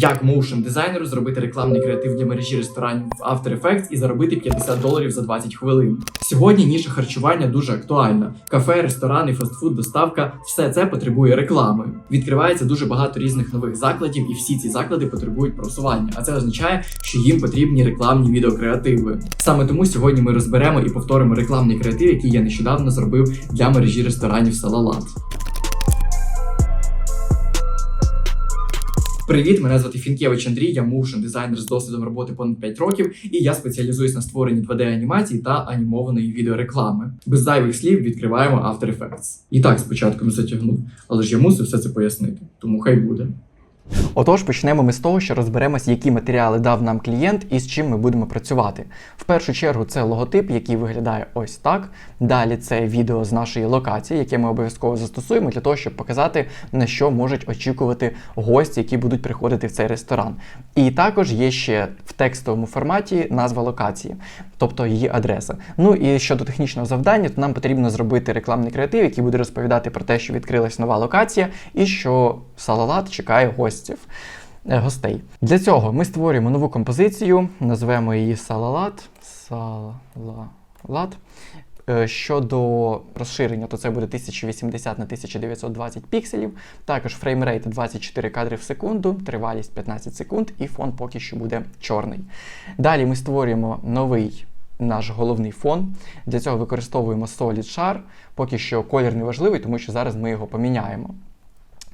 Як моушен дизайнеру зробити рекламний креатив для мережі ресторанів в After Effects і заробити 50 доларів за 20 хвилин. Сьогодні ніша харчування дуже актуальна. Кафе, ресторани, фастфуд, доставка все це потребує реклами. Відкривається дуже багато різних нових закладів, і всі ці заклади потребують просування. А це означає, що їм потрібні рекламні відеокреативи. Саме тому сьогодні ми розберемо і повторимо рекламний креатив, який я нещодавно зробив для мережі ресторанів Салалат. Привіт, мене звати Фінкевич Андрій, я моушен дизайнер з досвідом роботи понад 5 років, і я спеціалізуюсь на створенні 2D анімації та анімованої відеореклами. Без зайвих слів відкриваємо After Effects. І так спочатку не затягнув, але ж я мусив все це пояснити, тому хай буде. Отож, почнемо ми з того, що розберемось, які матеріали дав нам клієнт і з чим ми будемо працювати. В першу чергу це логотип, який виглядає ось так. Далі це відео з нашої локації, яке ми обов'язково застосуємо для того, щоб показати, на що можуть очікувати гості, які будуть приходити в цей ресторан. І також є ще в текстовому форматі назва локації, тобто її адреса. Ну і щодо технічного завдання, то нам потрібно зробити рекламний креатив, який буде розповідати про те, що відкрилась нова локація, і що Салалат чекає гостів. е, Гостей. Для цього ми створюємо нову композицію, назвемо її Салалат. Салалат. Е, Щодо розширення, то це буде 1080 на 1920 пікселів. Також фреймрейт 24 кадри в секунду, тривалість 15 секунд, і фон поки що буде чорний. Далі ми створюємо новий наш головний фон. Для цього використовуємо Solid Char. Поки що колір не важливий, тому що зараз ми його поміняємо.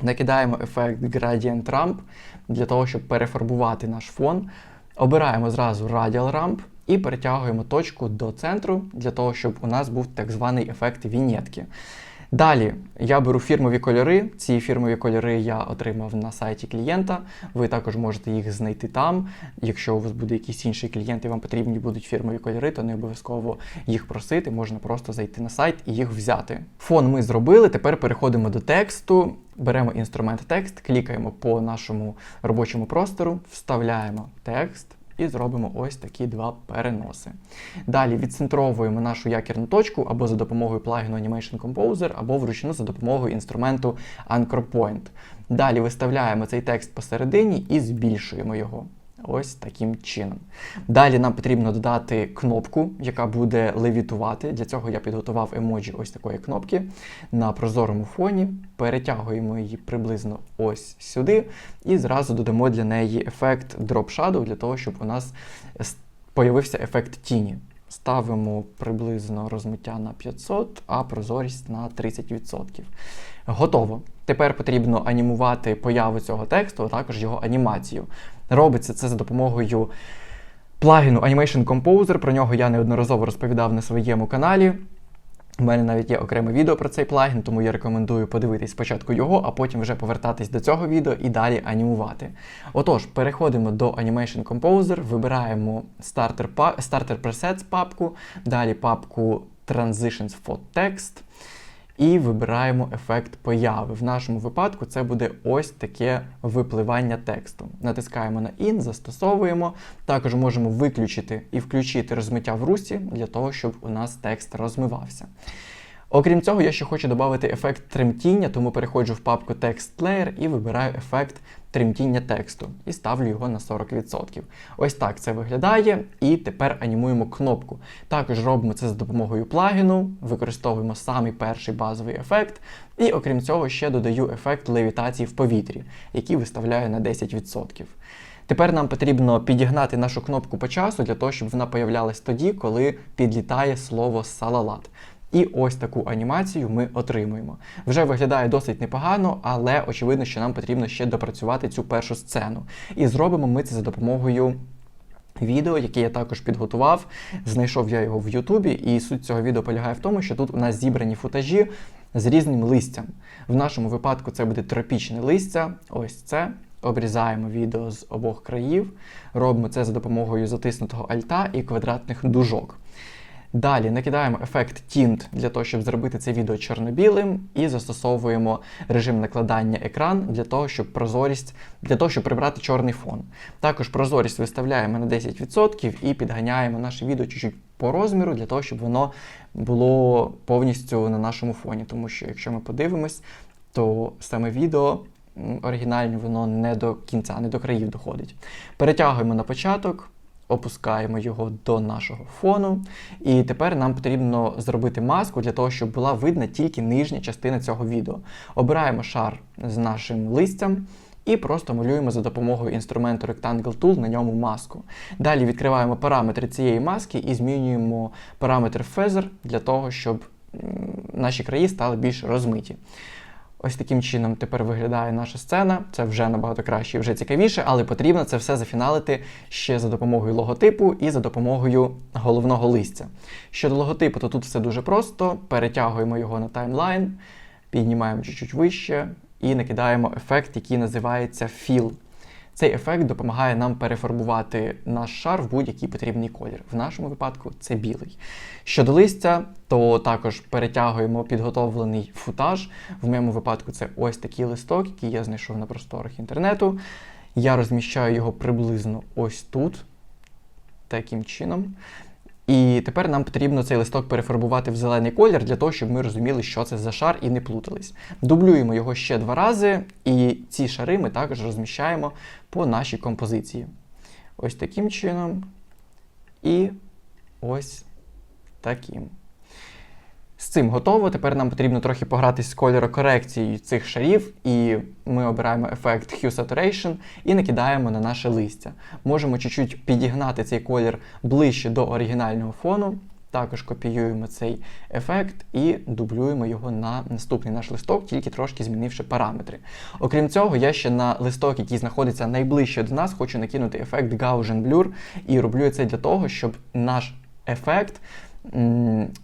Накидаємо ефект Gradient Ramp для того, щоб перефарбувати наш фон. Обираємо зразу Radial Ramp і перетягуємо точку до центру для того, щоб у нас був так званий ефект вінєтки. Далі я беру фірмові кольори. Ці фірмові кольори я отримав на сайті клієнта. Ви також можете їх знайти там. Якщо у вас буде якийсь інший клієнт і вам потрібні будуть фірмові кольори, то не обов'язково їх просити. Можна просто зайти на сайт і їх взяти. Фон ми зробили. Тепер переходимо до тексту. Беремо інструмент текст, клікаємо по нашому робочому простору, вставляємо текст. І зробимо ось такі два переноси. Далі відцентровуємо нашу якірну точку або за допомогою плагіну Animation Composer, або вручну за допомогою інструменту Anchor Point. Далі виставляємо цей текст посередині і збільшуємо його. Ось таким чином. Далі нам потрібно додати кнопку, яка буде левітувати. Для цього я підготував емоджі ось такої кнопки на прозорому фоні. Перетягуємо її приблизно ось сюди, і зразу додамо для неї ефект Drop Shadow, для того, щоб у нас появився ефект тіні. Ставимо приблизно розмиття на 500, а прозорість на 30%. Готово. Тепер потрібно анімувати появу цього тексту, а також його анімацію. Робиться це за допомогою плагіну Animation Composer. Про нього я неодноразово розповідав на своєму каналі. У мене навіть є окреме відео про цей плагін, тому я рекомендую подивитись спочатку його, а потім вже повертатись до цього відео і далі анімувати. Отож, переходимо до Animation Composer, вибираємо Starter, Presets папку, далі папку Transitions for Text. І вибираємо ефект появи. В нашому випадку це буде ось таке випливання тексту. Натискаємо на In, застосовуємо. Також можемо виключити і включити розмиття в русі для того, щоб у нас текст розмивався. Окрім цього, я ще хочу додати ефект тремтіння, тому переходжу в папку Text Layer і вибираю ефект тремтіння тексту і ставлю його на 40%. Ось так це виглядає. І тепер анімуємо кнопку. Також робимо це за допомогою плагіну, використовуємо самий перший базовий ефект. І окрім цього, ще додаю ефект левітації в повітрі, який виставляю на 10%. Тепер нам потрібно підігнати нашу кнопку по часу для того, щоб вона появлялась тоді, коли підлітає слово салалат. І ось таку анімацію ми отримуємо. Вже виглядає досить непогано, але очевидно, що нам потрібно ще допрацювати цю першу сцену. І зробимо ми це за допомогою відео, яке я також підготував. Знайшов я його в Ютубі, і суть цього відео полягає в тому, що тут у нас зібрані футажі з різним листям. В нашому випадку це буде тропічне листя. Ось це. Обрізаємо відео з обох країв, робимо це за допомогою затиснутого альта і квадратних дужок. Далі накидаємо ефект Tint для того, щоб зробити це відео чорно-білим, і застосовуємо режим накладання екран для того, щоб прозорість, для того, щоб прибрати чорний фон. Також прозорість виставляємо на 10% і підганяємо наше відео чуть-чуть по розміру, для того, щоб воно було повністю на нашому фоні. Тому що, якщо ми подивимось, то саме відео оригінальне воно не до кінця, не до країв доходить. Перетягуємо на початок, опускаємо його до нашого фону. І тепер нам потрібно зробити маску для того, щоб була видна тільки нижня частина цього відео. Обираємо шар з нашим листям. І просто малюємо за допомогою інструменту Rectangle Tool на ньому маску. Далі відкриваємо параметри цієї маски і змінюємо параметр Feather для того, щоб наші краї стали більш розмиті. Ось таким чином тепер виглядає наша сцена. Це вже набагато краще і вже цікавіше, але потрібно це все зафіналити ще за допомогою логотипу і за допомогою головного листя. Щодо логотипу, то тут все дуже просто. Перетягуємо його на таймлайн, піднімаємо чуть-чуть вище і накидаємо ефект, який називається Fill. Цей ефект допомагає нам перефарбувати наш шар в будь-який потрібний колір. В нашому випадку це білий. Щодо листя, то також перетягуємо підготовлений футаж. В моєму випадку це ось такий листок, який я знайшов на просторах інтернету. Я розміщаю його приблизно ось тут, таким чином. І тепер нам потрібно цей листок перефарбувати в зелений колір для того, щоб ми розуміли, що це за шар і не плутались. Дублюємо його ще два рази, і ці шари ми також розміщаємо по нашій композиції. Ось таким чином. І ось таким. З цим готово. Тепер нам потрібно трохи погратись з кольорокорекцією цих шарів, і ми обираємо ефект Hue Saturation і накидаємо на наше листя. Можемо чуть-чуть підігнати цей колір ближче до оригінального фону. Також копіюємо цей ефект і дублюємо його на наступний наш листок, тільки трошки змінивши параметри. Окрім цього, я ще на листок, який знаходиться найближче до нас, хочу накинути ефект Gaussian Blur, і роблю це для того, щоб наш ефект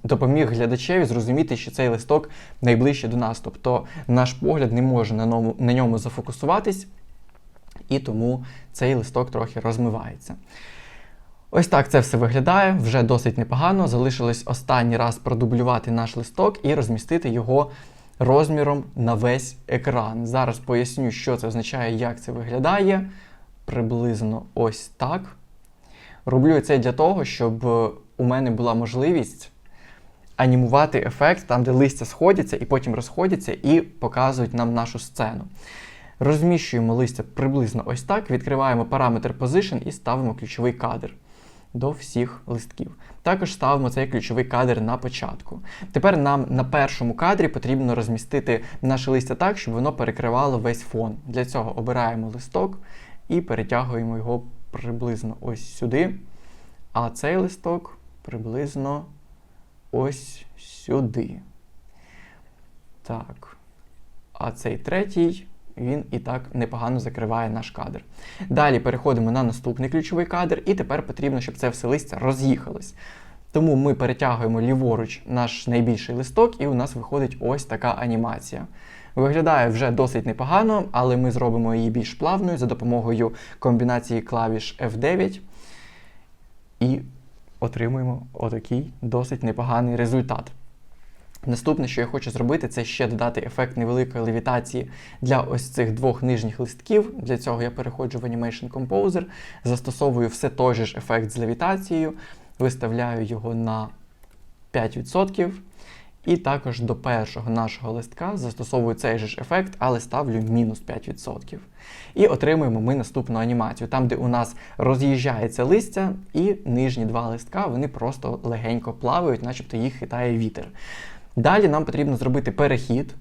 допоміг глядачеві зрозуміти, що цей листок найближче до нас. Тобто наш погляд не може на ньому, на ньому зафокусуватись, і тому цей листок трохи розмивається. Ось так це все виглядає, вже досить непогано. Залишилось останній раз продублювати наш листок і розмістити його розміром на весь екран. Зараз поясню, що це означає, як це виглядає. Приблизно ось так. Роблю це для того, щоб у мене була можливість анімувати ефект там, де листя сходяться і потім розходяться і показують нам нашу сцену. Розміщуємо листя приблизно ось так, відкриваємо параметр Position і ставимо ключовий кадр до всіх листків. Також ставимо цей ключовий кадр на початку. Тепер нам на першому кадрі потрібно розмістити наше листя так, щоб воно перекривало весь фон. Для цього обираємо листок і перетягуємо його приблизно ось сюди. А цей листок приблизно ось сюди. Так. А цей третій, він і так непогано закриває наш кадр. Далі переходимо на наступний ключовий кадр, і тепер потрібно, щоб це все листя роз'їхалось. Тому ми перетягуємо ліворуч наш найбільший листок, і у нас виходить ось така анімація. Виглядає вже досить непогано, але ми зробимо її більш плавною за допомогою комбінації клавіш F9 і отримуємо отакий досить непоганий результат. Наступне, що я хочу зробити, це ще додати ефект невеликої левітації для ось цих двох нижніх листків. Для цього я переходжу в Animation Composer, застосовую все той же ж ефект з левітацією, виставляю його на 5%. І також до першого нашого листка застосовую цей же ж ефект, але ставлю мінус 5%. І отримуємо ми наступну анімацію, там, де у нас роз'їжджається листя, і нижні два листка вони просто легенько плавають, начебто їх хитає вітер. Далі нам потрібно зробити перехід,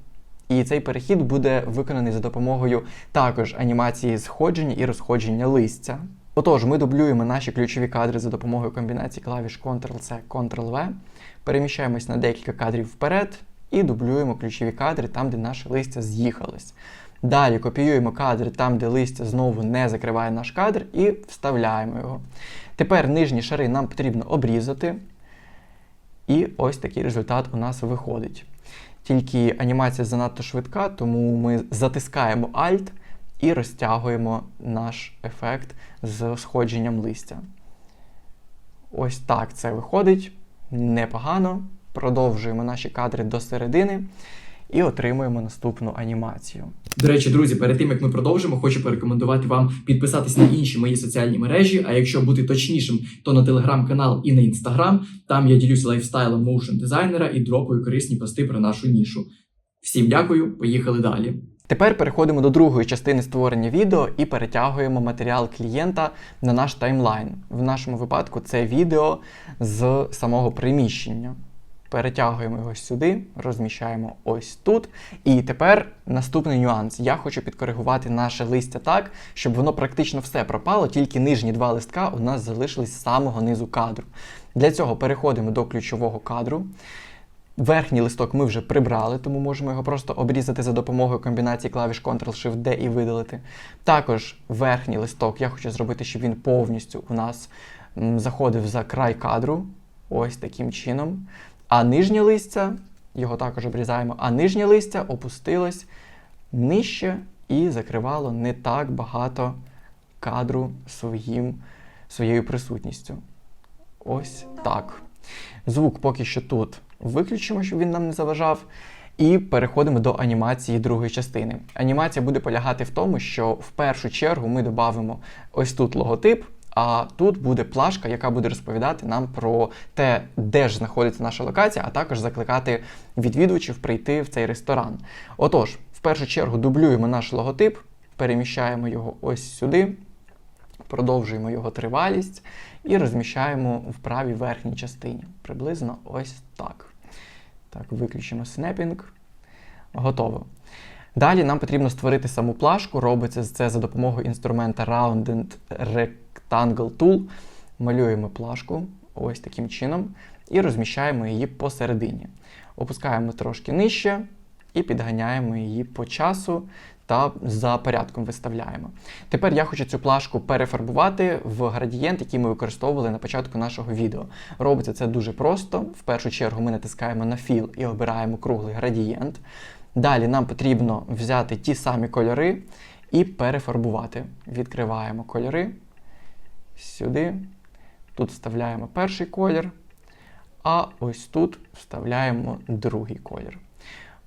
і цей перехід буде виконаний за допомогою також анімації сходження і розходження листя. Отож, ми дублюємо наші ключові кадри за допомогою комбінації клавіш Ctrl-C, Ctrl-V, переміщаємось на декілька кадрів вперед і дублюємо ключові кадри там, де наше листя з'їхалось. Далі копіюємо кадри там, де листя знову не закриває наш кадр, і вставляємо його. Тепер нижні шари нам потрібно обрізати. І ось такий результат у нас виходить. Тільки анімація занадто швидка, тому ми затискаємо Alt і розтягуємо наш ефект з сходженням листя. Ось так це виходить. Непогано. Продовжуємо наші кадри до середини і отримуємо наступну анімацію. До речі, друзі, перед тим як ми продовжимо, хочу порекомендувати вам підписатись на інші мої соціальні мережі. А якщо бути точнішим, то на телеграм-канал і на інстаграм. Там я ділюсь лайфстайлом моушн дизайнера і дропаю корисні пости про нашу нішу. Всім дякую, поїхали далі. Тепер переходимо до другої частини створення відео і перетягуємо матеріал клієнта на наш таймлайн. В нашому випадку це відео з самого приміщення. Перетягуємо його сюди, розміщаємо ось тут. І тепер наступний нюанс. Я хочу підкоригувати наше листя так, щоб воно практично все пропало, тільки нижні два листка у нас залишились з самого низу кадру. Для цього переходимо до ключового кадру. Верхній листок ми вже прибрали, тому можемо його просто обрізати за допомогою комбінації клавіш Ctrl-Shift-D і видалити. Також верхній листок я хочу зробити, щоб він повністю у нас заходив за край кадру. Ось таким чином. А нижнє листя, його також обрізаємо, а нижнє листя опустилось нижче і закривало не так багато кадру своїм, своєю присутністю. Ось так. Звук поки що тут виключимо, щоб він нам не заважав. І переходимо до анімації другої частини. Анімація буде полягати в тому, що в першу чергу ми додамо ось тут логотип, а тут буде плашка, яка буде розповідати нам про те, де ж знаходиться наша локація, а також закликати відвідувачів прийти в цей ресторан. Отож, в першу чергу дублюємо наш логотип, переміщаємо його ось сюди, продовжуємо його тривалість і розміщаємо в правій верхній частині. Приблизно ось так. Так, виключимо снепінг. Готово. Далі нам потрібно створити саму плашку. Робиться це за допомогою інструмента Rounded Rectangle Tool. Малюємо плашку ось таким чином і розміщаємо її посередині. Опускаємо трошки нижче і підганяємо її по часу та за порядком виставляємо. Тепер я хочу цю плашку перефарбувати в градієнт, який ми використовували на початку нашого відео. Робиться це дуже просто. В першу чергу ми натискаємо на філ і обираємо круглий градієнт. Далі нам потрібно взяти ті самі кольори і перефарбувати. Відкриваємо кольори сюди. Тут вставляємо перший колір, а ось тут вставляємо другий колір.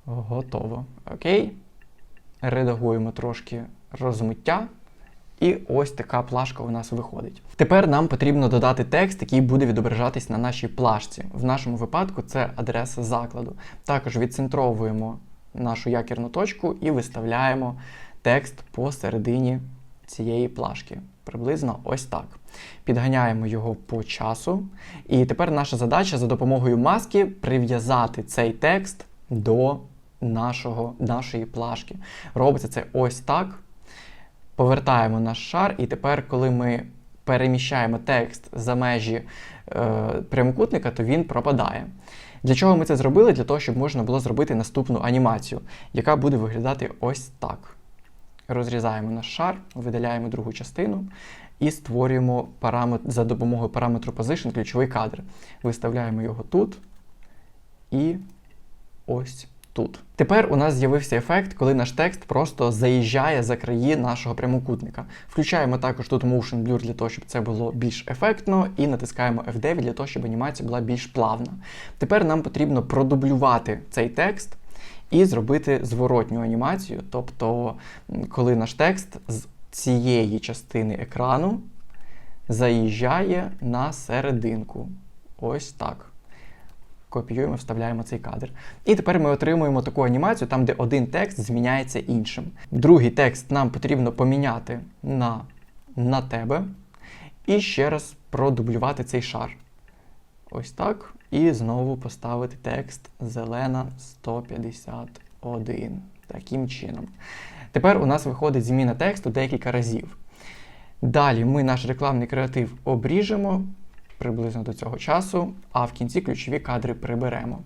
Готово. Окей. Редагуємо трошки розмиття. І ось така плашка у нас виходить. Тепер нам потрібно додати текст, який буде відображатись на нашій плашці. В нашому випадку це адреса закладу. Також відцентровуємо нашу якірну точку і виставляємо текст посередині цієї плашки. Приблизно ось так. Підганяємо його по часу. І тепер наша задача за допомогою маски прив'язати цей текст до нашого, нашої плашки. Робиться це ось так. Повертаємо наш шар, і тепер, коли ми переміщаємо текст за межі е, прямокутника, то він пропадає. Для чого ми це зробили? Для того, щоб можна було зробити наступну анімацію, яка буде виглядати ось так. Розрізаємо наш шар, видаляємо другу частину і створюємо параметр, за допомогою параметру Position ключовий кадр. Виставляємо його тут і ось тут. Тепер у нас з'явився ефект, коли наш текст просто заїжджає за краї нашого прямокутника. Включаємо також тут Motion Blur для того, щоб це було більш ефектно, і натискаємо F9 для того, щоб анімація була більш плавна. Тепер нам потрібно продублювати цей текст і зробити зворотню анімацію. Тобто, коли наш текст з цієї частини екрану заїжджає на серединку. Ось так. Копіюємо, вставляємо цей кадр. І тепер ми отримуємо таку анімацію, там, де один текст зміняється іншим. Другий текст нам потрібно поміняти на, на тебе. І ще раз продублювати цей шар. Ось так. І знову поставити текст зелена 151. Таким чином. Тепер у нас виходить зміна тексту декілька разів. Далі ми наш рекламний креатив обріжемо приблизно до цього часу, а в кінці ключові кадри приберемо.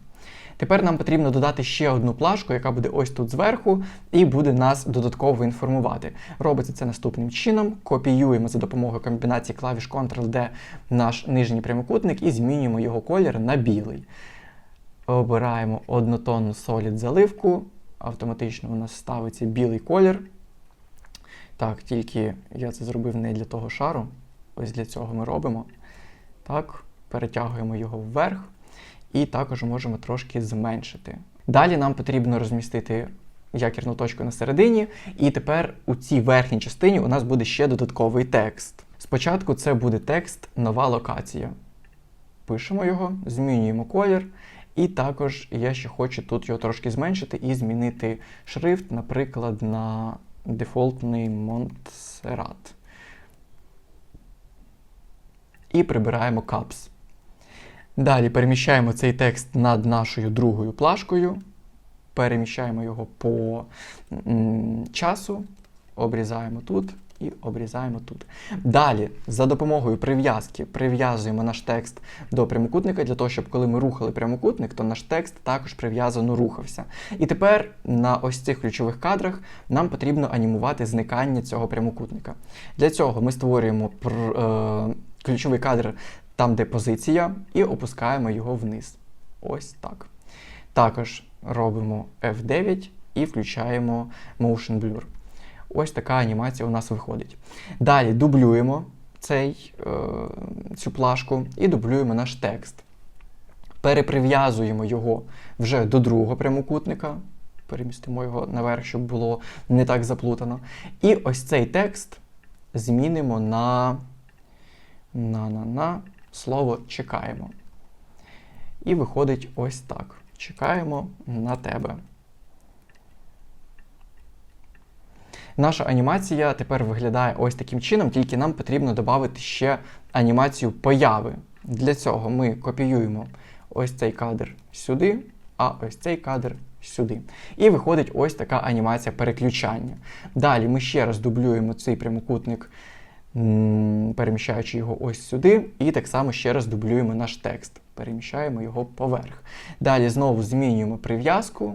Тепер нам потрібно додати ще одну плашку, яка буде ось тут зверху, і буде нас додатково інформувати. Робиться це наступним чином: копіюємо за допомогою комбінації клавіш Ctrl-D наш нижній прямокутник і змінюємо його колір на білий. Обираємо однотонну Solid заливку. Автоматично у нас ставиться білий колір. Так, тільки я це зробив не для того шару. Ось для цього ми робимо. Так, перетягуємо його вверх і також можемо трошки зменшити. Далі нам потрібно розмістити якірну точку на середині, і тепер у цій верхній частині у нас буде ще додатковий текст. Спочатку це буде текст нова локація. Пишемо його, змінюємо колір І також я ще хочу тут його трошки зменшити і змінити шрифт, наприклад, на дефолтний Montserrat. І прибираємо caps. Далі переміщаємо цей текст над нашою другою плашкою, переміщаємо його по часу, обрізаємо тут і обрізаємо тут. Далі, за допомогою прив'язки, прив'язуємо наш текст до прямокутника для того, щоб коли ми рухали прямокутник, то наш текст також прив'язано рухався. І тепер на ось цих ключових кадрах нам потрібно анімувати зникання цього прямокутника. Для цього ми створюємо пр- е, ключовий кадр там, де позиція, і опускаємо його вниз. Ось так. Також робимо F9 і включаємо Motion Blur. Ось така анімація у нас виходить. Далі дублюємо цей, е, цю плашку і дублюємо наш текст. Переприв'язуємо його вже до другого прямокутника. Перемістимо його наверх, щоб було не так заплутано. І ось цей текст змінимо на, на, на, на слово чекаємо. І виходить ось так. Чекаємо на тебе. Наша анімація тепер виглядає ось таким чином, тільки нам потрібно додати ще анімацію появи. Для цього ми копіюємо ось цей кадр сюди, а ось цей кадр сюди. І виходить ось така анімація переключання. Далі ми ще раз дублюємо цей прямокутник, переміщаючи його ось сюди, і так само ще раз дублюємо наш текст, переміщаємо його поверх. Далі знову змінюємо прив'язку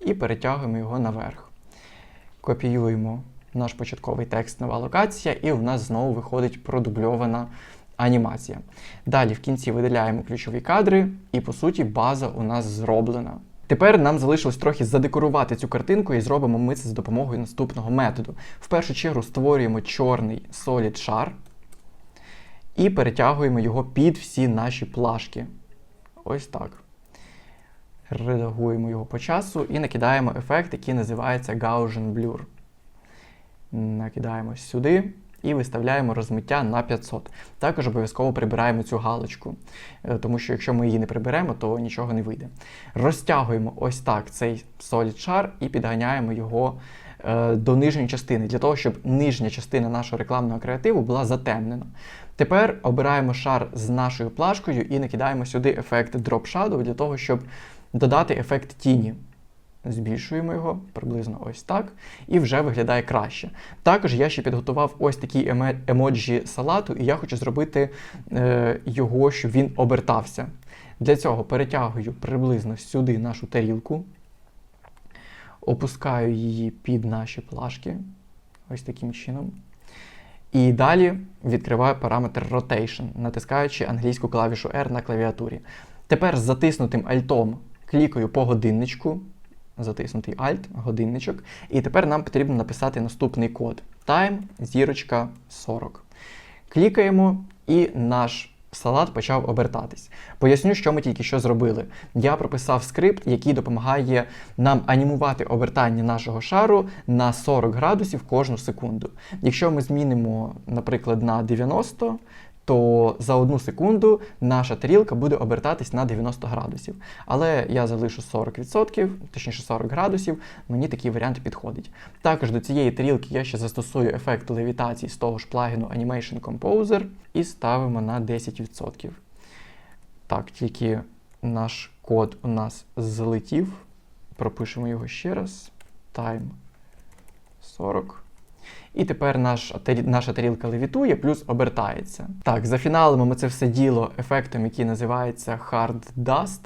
і перетягуємо його наверх. Копіюємо наш початковий текст, нова локація, і у нас знову виходить продубльована анімація. Далі в кінці видаляємо ключові кадри, і по суті база у нас зроблена. Тепер нам залишилось трохи задекорувати цю картинку і зробимо ми це з допомогою наступного методу. В першу чергу створюємо чорний solid шар і перетягуємо його під всі наші плашки. Ось так. Редагуємо його по часу і накидаємо ефект, який називається Gaussian Blur. Накидаємо сюди і виставляємо розмиття на 500. Також обов'язково прибираємо цю галочку, е, тому що якщо ми її не приберемо, то нічого не вийде. Розтягуємо ось так цей solid шар і підганяємо його е, до нижньої частини, для того, щоб нижня частина нашого рекламного креативу була затемнена. Тепер обираємо шар з нашою плашкою і накидаємо сюди ефект Drop Shadow для того, щоб додати ефект тіні. Збільшуємо його приблизно ось так, і вже виглядає краще. Також я ще підготував ось такі емоджі салату, і я хочу зробити е, його, щоб він обертався. Для цього перетягую приблизно сюди нашу тарілку, опускаю її під наші плашки. Ось таким чином. І далі відкриваю параметр Rotation, натискаючи англійську клавішу R на клавіатурі. Тепер з затиснутим альтом клікаю по годинничку, затиснутий Alt, годинничок. І тепер нам потрібно написати наступний код: Time, зірочка 40. Клікаємо, і наш салат почав обертатись. Поясню, що ми тільки що зробили. Я прописав скрипт, який допомагає нам анімувати обертання нашого шару на 40 градусів кожну секунду. Якщо ми змінимо, наприклад, на 90, то за одну секунду наша тарілка буде обертатись на 90 градусів. Але я залишу 40%, точніше 40 градусів, мені такий варіант підходить. Також до цієї тарілки я ще застосую ефект левітації з того ж плагіну Animation Composer і ставимо на 10%. Так, тільки наш код у нас злетів. Пропишемо його ще раз. Time 40. І тепер наш, наша тарілка левітує, плюс обертається. Так, зафіналимо ми це все діло ефектом, який називається Hard Dust.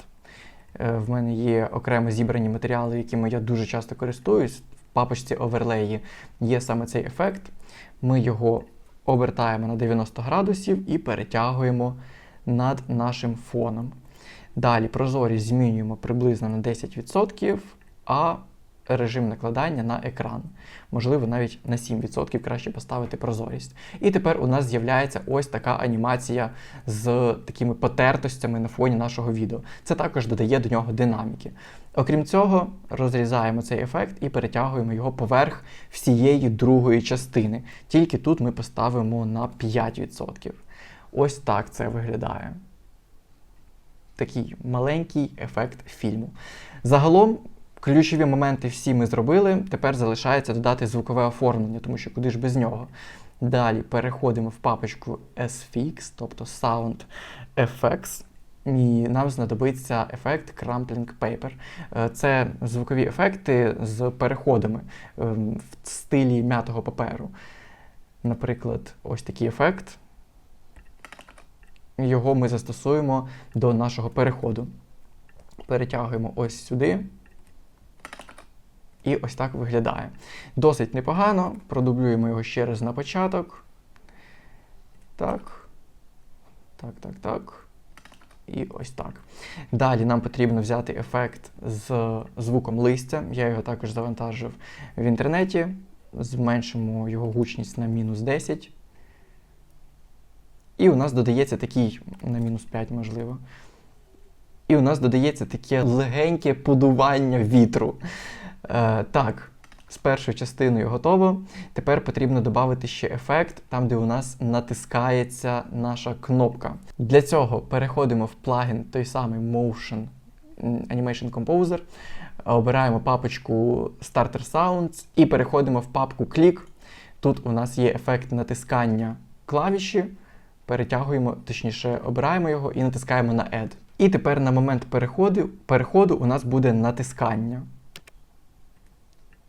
Е, В мене є окремо зібрані матеріали, якими я дуже часто користуюсь. В папочці оверлеї є саме цей ефект. Ми його обертаємо на 90 градусів і перетягуємо над нашим фоном. Далі прозорість змінюємо приблизно на 10%, а режим накладання на екран. Можливо, навіть на 7% краще поставити прозорість. І тепер у нас з'являється ось така анімація з такими потертостями на фоні нашого відео. Це також додає до нього динаміки. Окрім цього, розрізаємо цей ефект і перетягуємо його поверх всієї другої частини. Тільки тут ми поставимо на 5%. Ось так це виглядає. такий маленький ефект фільму. Загалом, ключові моменти всі ми зробили. Тепер залишається додати звукове оформлення, тому що куди ж без нього. Далі переходимо в папочку SFX, тобто Sound Effects. І нам знадобиться ефект Crumpling Paper. Е, Це звукові ефекти з переходами ем, в стилі м'ятого паперу. Наприклад, ось такий ефект. Його ми застосуємо до нашого переходу. Перетягуємо ось сюди. І ось так виглядає. Досить непогано. Продублюємо його ще раз на початок. Так. Так, так, так. І ось так. Далі нам потрібно взяти ефект з звуком листя. Я його також завантажив в інтернеті. Зменшимо його гучність на мінус 10. І у нас додається такий, на мінус 5, можливо. І у нас додається таке легеньке подування вітру. Е, так, з першою частиною готово. Тепер потрібно додати ще ефект, там, де у нас натискається наша кнопка. Для цього переходимо в плагін той самий Motion Animation Composer, обираємо папочку Starter Sounds і переходимо в папку Click. Тут у нас є ефект натискання клавіші. Перетягуємо, точніше, обираємо його і натискаємо на Add. І тепер на момент переходу, переходу у нас буде натискання.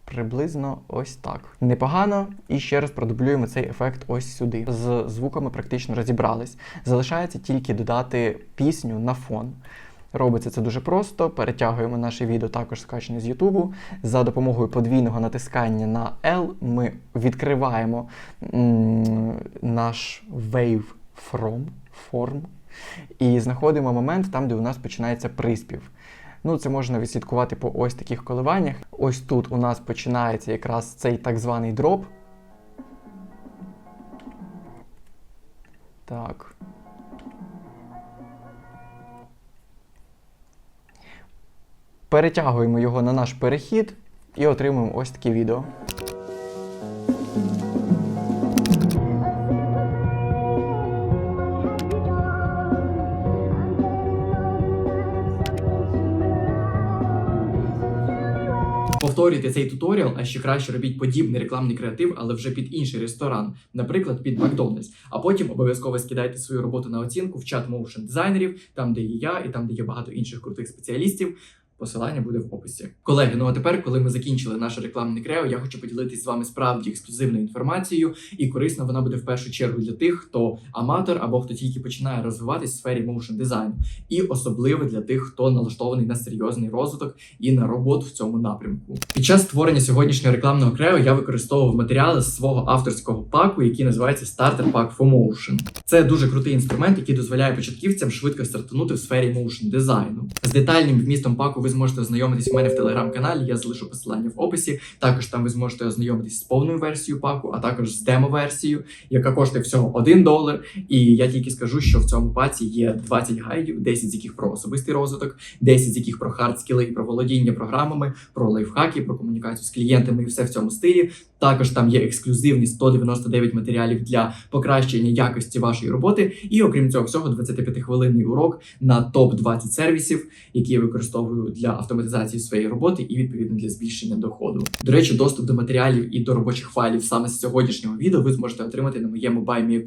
Приблизно ось так. Непогано. І ще раз продублюємо цей ефект ось сюди. З звуками практично розібрались. Залишається тільки додати пісню на фон. Робиться це дуже просто. Перетягуємо наше відео, також скачане з Ютубу. За допомогою подвійного натискання на L ми відкриваємо наш Wave From Form і знаходимо момент там, де у нас починається приспів. Ну, це можна відслідкувати по ось таких коливаннях. Ось тут у нас починається якраз цей так званий дроп. Так. Перетягуємо його на наш перехід і отримуємо ось таке відео. Повторюйте цей туторіал, а ще краще робіть подібний рекламний креатив, але вже під інший ресторан, наприклад, під Макдональдс. А потім обов'язково скидайте свою роботу на оцінку в чат моушен дизайнерів, там де є я, і там, де є багато інших крутих спеціалістів. Посилання буде в описі. Колеги, ну а тепер, коли ми закінчили наше рекламне крео, я хочу поділитися з вами справді ексклюзивною інформацією, і корисна вона буде в першу чергу для тих, хто аматор або хто тільки починає розвиватись в сфері моушен дизайну, і особливо для тих, хто налаштований на серйозний розвиток і на роботу в цьому напрямку. Під час створення сьогоднішнього рекламного крео я використовував матеріали з свого авторського паку, який називається Starter Pack for Motion. Це дуже крутий інструмент, який дозволяє початківцям швидко стартанути в сфері моушен дизайну. З детальним вмістом паку ви зможете ознайомитись в мене в телеграм-каналі. Я залишу посилання в описі. Також там ви зможете ознайомитись з повною версією паку, а також з демо-версією, яка коштує всього 1 долар. І я тільки скажу, що в цьому паці є 20 гайдів, 10 з яких про особистий розвиток, 10 з яких про хардскіли про володіння програмами, про лайфхаки, про комунікацію з клієнтами і все в цьому стилі. Також там є ексклюзивні 199 матеріалів для покращення якості вашої роботи. І окрім цього всього, 25-хвилинний урок на топ 20 сервісів, які я використовую для автоматизації своєї роботи і відповідно для збільшення доходу. До речі, доступ до матеріалів і до робочих файлів саме з сьогоднішнього відео ви зможете отримати на моєму Buy Me.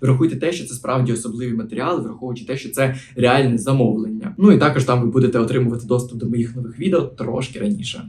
Врахуйте те, що це справді особливі матеріали, враховуючи те, що це реальне замовлення. Ну і також там ви будете отримувати доступ до моїх нових відео трошки раніше.